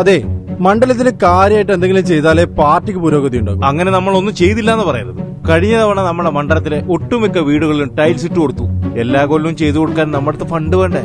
അതെ മണ്ഡലത്തിന് കാര്യമായിട്ട് എന്തെങ്കിലും ചെയ്താലേ പാർട്ടിക്ക് പുരോഗതി ഉണ്ടാകും. അങ്ങനെ നമ്മൾ ഒന്നും ചെയ്തില്ല എന്ന് പറയരുത്. കഴിഞ്ഞ തവണ നമ്മുടെ മണ്ഡലത്തിലെ ഒട്ടുമിക്ക വീടുകളിലും ടൈൽസ് ഇട്ട് കൊടുത്തു. എല്ലാ കൊല്ലവും ചെയ്തു കൊടുക്കാൻ നമ്മുടെ അടുത്ത് ഫണ്ട് വേണ്ടേ?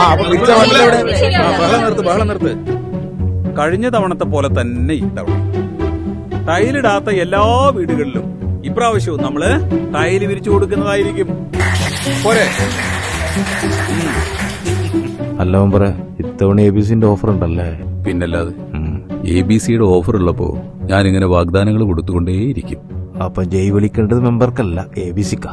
ആ അപ്പൊ പിടിച്ച? ആ, ബഹളം നിർത്ത് ബഹളം നിർത്ത്. കഴിഞ്ഞ തവണത്തെ പോലെ തന്നെ ഇത്തവണ ടൈലിടാത്ത എല്ലാ വീടുകളിലും ഇപ്രാവശ്യവും നമ്മൾ ടൈൽ വിരിച്ചു കൊടുക്കുന്നതായിരിക്കും. പോരെ? അല്ല പറ ഇത്തവണ എ ബി സിന്റെ ഓഫർ ഉണ്ടല്ലേ? പിന്നല്ലാതെ എ ബി സിയുടെ ഓഫർ ഉള്ളപ്പോ ഞാൻ ഇങ്ങനെ വാഗ്ദാനങ്ങൾ കൊടുത്തുകൊണ്ടേയിരിക്കും. അപ്പൊ ജയ് വിളിക്കേണ്ടത് മെമ്പർക്കല്ല എ ബി സിക്കാ.